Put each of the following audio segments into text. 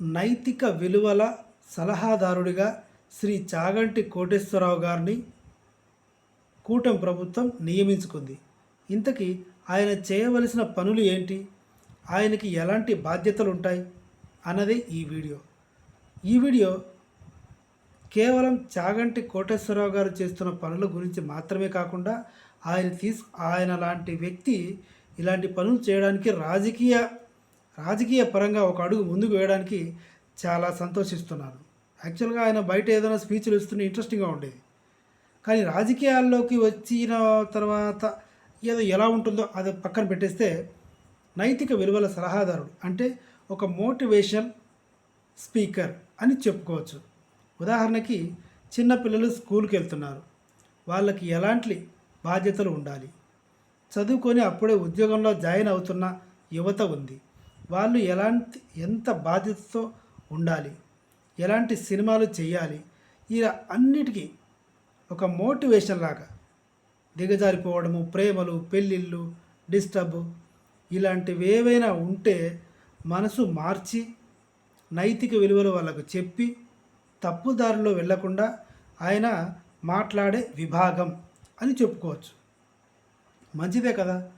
నైతిక విలువల సలహాదారుడిగా శ్రీ చాగంటి కోటేశ్వరరావు గారిని కూటమి ప్రభుత్వం నియమించుకుంది. ఇంతకీ ఆయన చేయవలసిన పనులు ఏంటి? ఆయనకి ఎలాంటి బాధ్యతలు ఉంటాయి అన్నదే ఈ వీడియో. ఈ వీడియో కేవలం చాగంటి కోటేశ్వరరావు గారు చేస్తున్న పనుల గురించి మాత్రమే కాకుండా ఆయన తీసు ఆయన లాంటి వ్యక్తి ఇలాంటి పనులు చేయడానికి రాజకీయ రాజకీయ పరంగా ఒక అడుగు ముందుకు వేయడానికి చాలా సంతోషిస్తున్నాను యాక్చువల్గా ఆయన బయట ఏదైనా స్పీచ్లు ఇస్తుంటే ఇంట్రెస్టింగ్గా ఉండేది. కానీ రాజకీయాల్లోకి వచ్చిన తర్వాత ఏదో ఎలా ఉంటుందో అది పక్కన పెట్టేస్తే నైతిక విలువల సలహాదారుడు అంటే ఒక మోటివేషన్ స్పీకర్ అని చెప్పుకోవచ్చు. ఉదాహరణకి చిన్నపిల్లలు స్కూల్కి వెళ్తున్నారు. వాళ్ళకి ఎలాంటి బాధ్యతలు ఉండాలి? చదువుకొని అప్పుడే ఉద్యోగంలో జాయిన్ అవుతున్న యువత ఉంది. వాళ్ళు ఎలాంటి ఎంత బాధ్యతతో ఉండాలి ఎలాంటి సినిమాలు చేయాలి ఇలా అన్నిటికీ ఒక మోటివేషన్ లాగా దిగజారిపోవడము ప్రేమలు పెళ్ళిళ్ళు డిస్టర్బ్ ఇలాంటివి ఏవైనా ఉంటే మనసు మార్చి నైతిక విలువలు వాళ్ళకు చెప్పి తప్పుదారిలో వెళ్ళకుండా ఆయన మాట్లాడే విభాగం అని చెప్పుకోవచ్చు. మంచిదే కదా?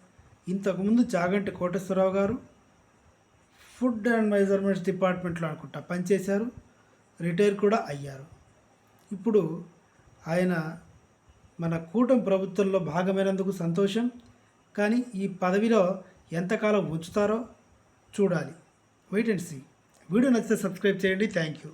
ఇంతకుముందు చాగంటి కోటేశ్వరరావు గారు ఫుడ్ అండ్ మెజర్మెంట్స్ డిపార్ట్మెంట్లో అనుకుంటా పనిచేశారు రిటైర్ కూడా అయ్యారు. ఇప్పుడు ఆయన మన కూటమి ప్రభుత్వంలో భాగమైనందుకు సంతోషం కానీ ఈ పదవిలో ఎంతకాలం ఉంచుతారో చూడాలి. వెయిట్ అండ్ సీ వీడియో నచ్చితే సబ్స్క్రైబ్ చేయండి. Thank you